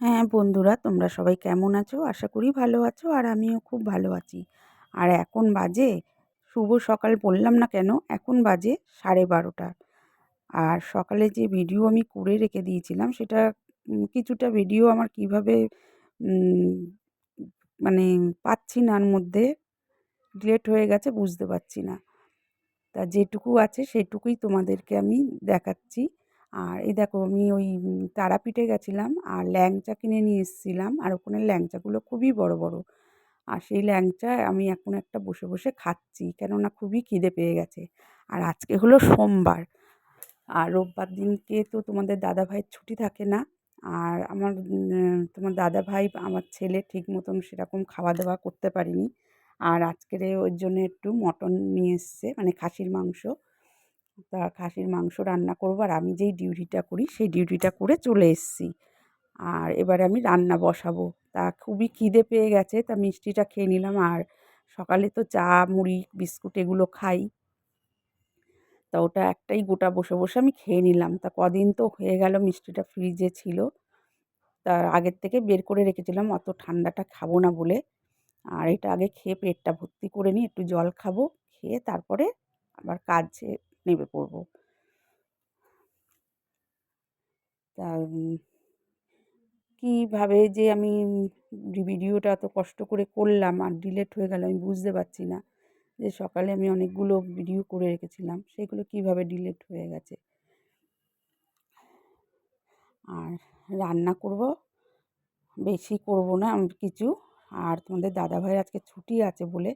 হ্যাঁ বন্ধুরা তোমরা সবাই কেমন আছো? আশা করি ভালো আছো আর আমিও খুব ভালো আছি। আর এখন বাজে, শুভ সকাল বললাম না কেন? এখন বাজে সাড়ে বারোটা। আর সকালে যে ভিডিও আমি করে রেখে দিয়েছিলাম, সেটা কিছুটা ভিডিও আমার কীভাবে মানে পাচ্ছি না মধ্যে ডিলেট হয়ে গেছে, বুঝতে পারছি না। তা যেটুকু আছে, সেটুকুই তোমাদেরকে আমি দেখাচ্ছি। আর এই দেখো আমি ওই তারাপীঠে গেছিলাম আর ল্যাংচা কিনে নিয়ে এসেছিলাম আর ওখানে ল্যাংচাগুলো খুবই বড় বড়। আর সেই ল্যাংচা আমি এখন একটা বসে বসে খাচ্ছি কেননা খুবই খিদে পেয়ে গেছে। আর আজকে হলো সোমবার। আর রোববার দিনকে তো তোমাদের দাদা ভাইয়ের ছুটি থাকে না। আর আমার তোমার দাদা ভাই আমার ছেলে ঠিক মতন সেরকম খাওয়া দাওয়া করতে পারিনি। আর আজকের ওর জন্য একটু মটন নিয়ে এসছে মানে খাসির মাংস। তা খাসির মাংস রান্না করব আর আমি যেই ডিউটিটা করি সেই ডিউটিটা করে চলে এসেছি। আর এবারে আমি রান্না বসাবো। তা খুবই খিদে পেয়ে গেছে, তা মিষ্টিটা খেয়ে নিলাম আর সকালে তো চা, মুড়ি, বিস্কুট এগুলো খাই। তা ওটা একটাই গোটা বসে বসে আমি খেয়ে নিলাম। তা কদিন তো হয়ে গেল মিষ্টিটা ফ্রিজে ছিল। তা আগের থেকে বের করে রেখেছিলাম, অত ঠান্ডাটা খাব না বলে। আর এটা আগে খেয়ে পেটটা ভর্তি করে নিই একটু জল খাব, খেয়ে তারপরে আবার কাজে নেমে পড়ব তা কীভাবে যে আমি ভিডিওটা এত কষ্ট করে করলাম আর ডিলেট হয়ে গেল, আমি বুঝতে পারছি না। যে সকালে আমি অনেকগুলো ভিডিও করে রেখেছিলাম, সেগুলো কীভাবে ডিলেট হয়ে গেছে? আর রান্না করব, বেশি করব না কিছু। আর তোমাদের দাদাভাইয়ের আজকে ছুটি আছে বলে,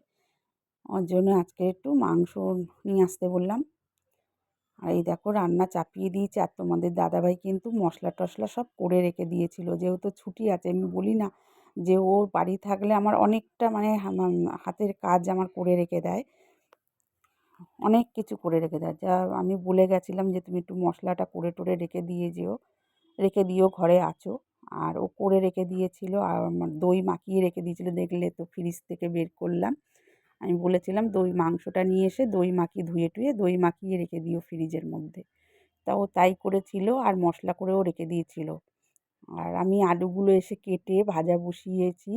ওর জন্য আজকে একটু মাংস নিয়ে আসতে বললাম। আর এই দেখো রান্না চাপিয়ে দিয়েছে আর তোমাদের দাদাভাই কিন্তু মশলা টশলা সব করে রেখে দিয়েছিল। যেহেতু ছুটি আছে, আমি বলি না যে ও বাড়ি থাকলে আমার অনেকটা মানে হাতের কাজ আমার করে রেখে দেয়। অনেক কিছু করে রেখে দেয়। যা আমি বলে গেছিলাম যে তুমি একটু মশলাটা করে টোরে রেখে দিয়ে যেও, রেখে দিও, ঘরে আছো। আর ও করে রেখে দিয়েছিল আর আমার দই মাখিয়ে রেখে দিয়েছিলো। দেখলে তো ফ্রিজ থেকে বের করলাম। আমি বলেছিলাম দই মাংসটা নিয়ে এসে দই মাখিয়ে ধুয়ে টুয়ে দই মাখিয়ে রেখে দিও ফ্রিজের মধ্যে। তা ও তাই করেছিল আর মশলা করেও রেখে দিয়েছিল। আর আমি আলুগুলো এসে কেটে ভাজা বসিয়েছি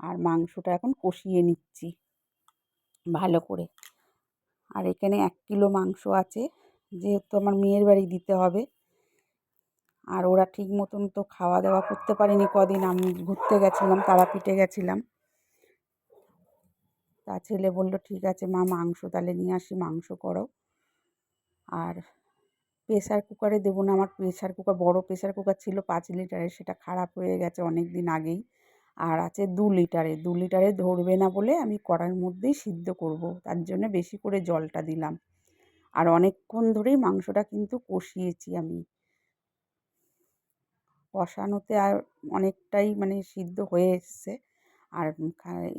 আর মাংসটা এখন কষিয়ে নিচ্ছি ভালো করে। আর এখানে এক কিলো মাংস আছে, যেহেতু আমার মেয়ের বাড়ি দিতে হবে। আর ওরা ঠিক মতন তো খাওয়া দাওয়া করতে পারেনি কদিন, আমি ঘুরতে গেছিলাম, তারাপীঠে গেছিলাম। তা ছেলে বলল, ঠিক আছে মা, মাংস তাহলে নিয়ে আসি, মাংস করো। আর প্রেশার কুকারে দেবো না, আমার প্রেশার কুকার, বড় প্রেশার কুকার ছিল পাঁচ লিটারের, সেটা খারাপ হয়ে গেছে অনেক দিন আগেই। আর আছে দু লিটারে দু লিটারে ধরবে না বলে আমি কড়ার মধ্যেই সিদ্ধ করব, তার জন্য বেশি করে জলটা দিলাম। আর অনেকক্ষণ ধরেই মাংসটা কিন্তু কষিয়েছি আমি। কষানোতে আর অনেকটাই মানে সিদ্ধ হয়ে এসছে। আর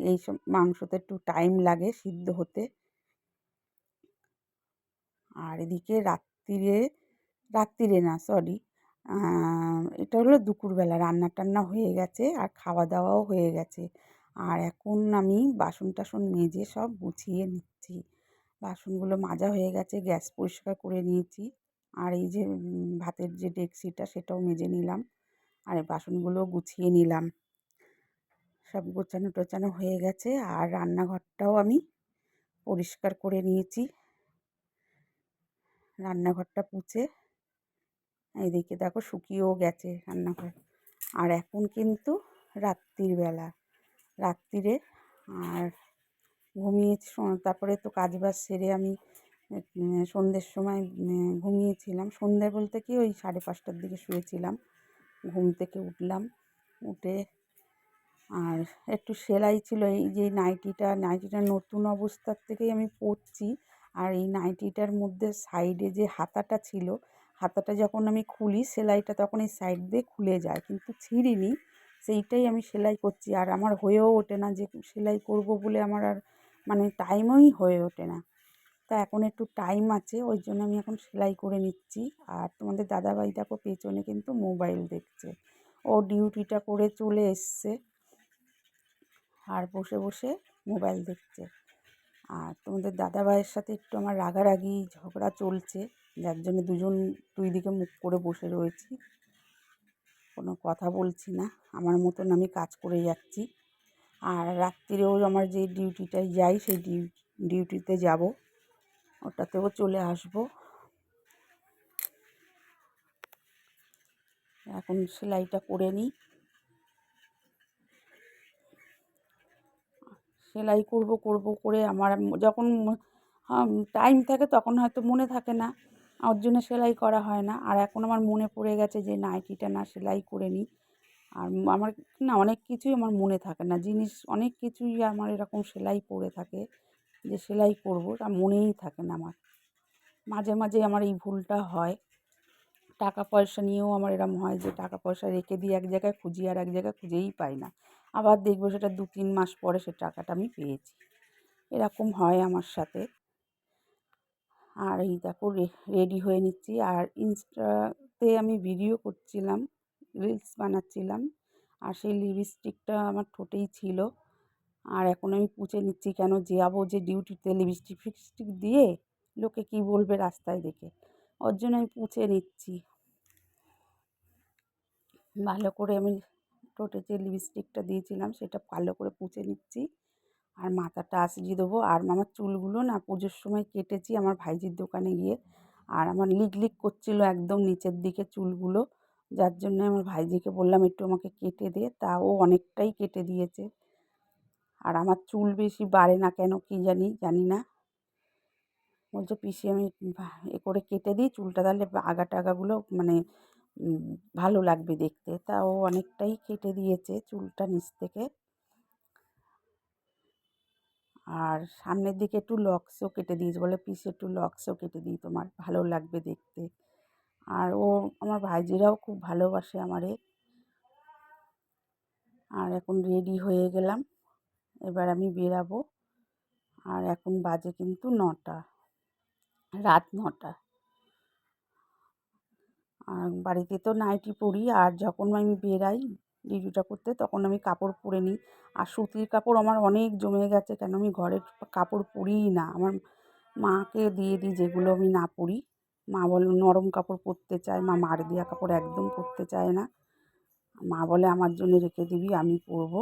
এই সব মাংসতে একটু টাইম লাগে সিদ্ধ হতে। আর এদিকে রাত্রিরে রাত্রিরে না সরি এটা হলো দুপুরবেলা রান্না টান্না হয়ে গেছে আর খাওয়া দাওয়াও হয়ে গেছে। আর এখন আমি বাসন টাসন মেজে সব গুছিয়ে নিচ্ছি। বাসনগুলো মাজা হয়ে গেছে, গ্যাস পরিষ্কার করে নিয়েছি। আর এই যে ভাতের যে ডেকচিটা সেটাও মেজে নিলাম। আর বাসনগুলো গুছিয়ে নিলাম। সব গোছানো টোছানো হয়ে গেছে আর রান্নাঘরটাও আমি পরিষ্কার করে নিয়েছি। রান্নাঘরটা পুছে এদিকে দেখো শুকিয়েও গেছে রান্নাঘর। আর এখন কিন্তু রাত্রির বেলা, রাত্রিরে আর ঘুমিয়েছি তারপরে তো কাজ বাজ সেরে আমি সন্ধ্যের সময় ঘুমিয়েছিলাম। সন্ধ্যে বলতে কি ওই সাড়ে পাঁচটার দিকে শুয়েছিলাম, ঘুম থেকে উঠলাম, উঠে আর একটু সেলাই ছিল, এই যে নাইটিটা নাইটিটা নতুন অবস্থার থেকেই আমি পরছি। আর এই নাইটিটার মধ্যে সাইডে যে হাতাটা ছিল, হাতাটা যখন আমি খুলি, সেলাইটা তখন এই সাইড দিয়ে খুলে যায়, কিন্তু ছিঁড়িনি। সেইটাই আমি সেলাই করছি। আর আমার হয়েও ওঠে না যে সেলাই করব বলে আমার আর মানে টাইমই হয়ে ওঠে না। তা এখন একটু টাইম আছে, ওই জন্য আমি এখন সেলাই করে নিচ্ছি। আর তোমাদের দাদাভাই দেখো পেছনে কিন্তু মোবাইল দেখছে। ও ডিউটিটা করে চলে এসছে। আর বসে বসে মোবাইল দেখছে। আর তোমাদের দাদাভাইয়ের সাথে একটু আমার রাগারাগি, ঝগড়া চলছে, যার জন্য দুজন দুই দিকে মুখ করে বসে রয়েছি। কোনো কথা বলছি না, আমার মতন আমি কাজ করে যাচ্ছি। আর রাত্রিরেও আমার যে ডিউটিটায় যাই, সেই ডিউ, ডিউটিতে যাব, ওটাতেও চলে আসব। এখন সেলাইটা করে নিই। সেলাই করব করব করে আমার যখন টাইম থাকে তখন হয়তো মনে থাকে না। ওর জন্য সেলাই করা হয় না। আর এখন আমার মনে পড়ে গেছে যে নাইটিটা না, সেলাই করে নিই। আর আমার না, অনেক কিছুই আমার মনে থাকে না। জিনিস, অনেক কিছুই আমার এরকম সেলাই পড়ে থাকে যে, সেলাই করব, তা মনেই থাকে না আমার। মাঝে মাঝে আমার এই ভুলটা হয়। টাকা পয়সা নিয়েও আমার এরম হয় যে, টাকা পয়সা রেখে দিই এক জায়গায় খুঁজি আর এক জায়গায় খুঁজেই পাই না। আবার দেখব সেটা দু, তিন মাস পরে সে টাকাটা আমি পেয়েছি। এরকম হয় আমার সাথে। আর এই দেখো রেডি হয়ে নিচ্ছি। আর ইনস্টাতে আমি ভিডিও করছিলাম রিলস বানাচ্ছিলাম। আর সেই লিপস্টিকটা আমার ঠোঁটেই ছিল। আর এখন আমি পুছে নিচ্ছি, কেন যাব যে ডিউটিতে লিপস্টিক ফিপস্টিক দিয়ে লোকে কী বলবে রাস্তায় দেখে। ওর জন্য আমি পুছে নিচ্ছি। ভালো করে আমি ঠোঁটে যে লিপস্টিকটা দিয়েছিলাম, সেটা ভালো করে পুছে নিচ্ছি। আর মাথাটা আসিয়ে দেবো। আর আমার চুলগুলো না পুজোর সময় কেটেছি আমার ভাইজির দোকানে গিয়ে। আর আমার লিক লিক করছিল একদম নিচের দিকে চুলগুলো। যার জন্য আমার ভাইজিকে বললাম, একটু আমাকে কেটে দে। তা ও অনেকটাই কেটে দিয়েছে। আর আমার চুল বেশি বাড়ে না কেন কি জানি জানি না। বলছে, পিসি, আমি এ করে কেটে দিই চুলটা, তাহলে আগা টাগাগুলো মানে ভালো লাগবে দেখতে। তা ও অনেকটাই কেটে দিয়েছে চুলটা নিচ থেকে। আর সামনের দিকে একটু লক্সও কেটে দিয়েছে, বলে পিসে একটু লক্সও কেটে দিই তোমার, ভালো লাগবে দেখতে। আর ও, আমার ভাইজিরাও খুব ভালোবাসে আমারে। আর এখন রেডি হয়ে গেলাম, এবার আমি বেরাবো। আর এখন বাজে কিন্তু নটা, রাত নটা। বাড়িতে তো নাইটি পরি, আর যখন আমি বেরাই ডিউটিটা করতে, তখন আমি কাপড় পরে নিই। আর সুতির কাপড় আমার অনেক জমে গেছে, কেন আমি ঘরের কাপড় পরিই না। আমার মাকে দিয়ে দিই যেগুলো আমি না পরি। মা বলে, নরম কাপড় পরতে চায় মা, মার দেওয়া কাপড় একদম পরতে চায় না। মা বলে, আমার জন্য রেখে দিবি, আমি পরবো।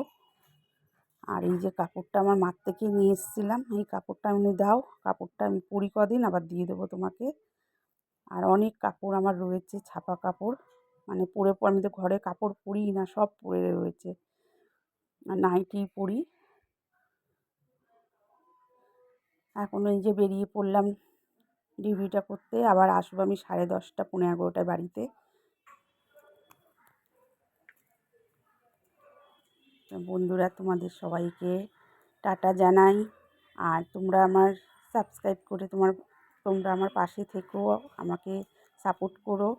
আর এই যে কাপড়টা আমার মার থেকে নিয়ে এসেছিলাম, এই কাপড়টা আমি দাও। কাপড়টা আমি পরি কদিন, আবার দিয়ে দেবো তোমাকে। আর অনেক কাপড় আমার রয়েছে, ছাপা কাপড়। মানে পরে পর আমি তো ঘরে কাপড় পরিই না, সব পরে রয়েছে। আর নাইটি পরি। এখন এই যে বেরিয়ে পড়লাম ডিউটিটা করতে, আবার আসব আমি সাড়ে দশটা পনেরো এগারোটায় বাড়িতে। বন্ধুরা, তোমাদের সবাইকে টাটা জানাই। আর তোমরা আমার সাবস্ক্রাইব করে তোমার তোমরা আমার পাশে থেকো আমাকে সাপোর্ট করো।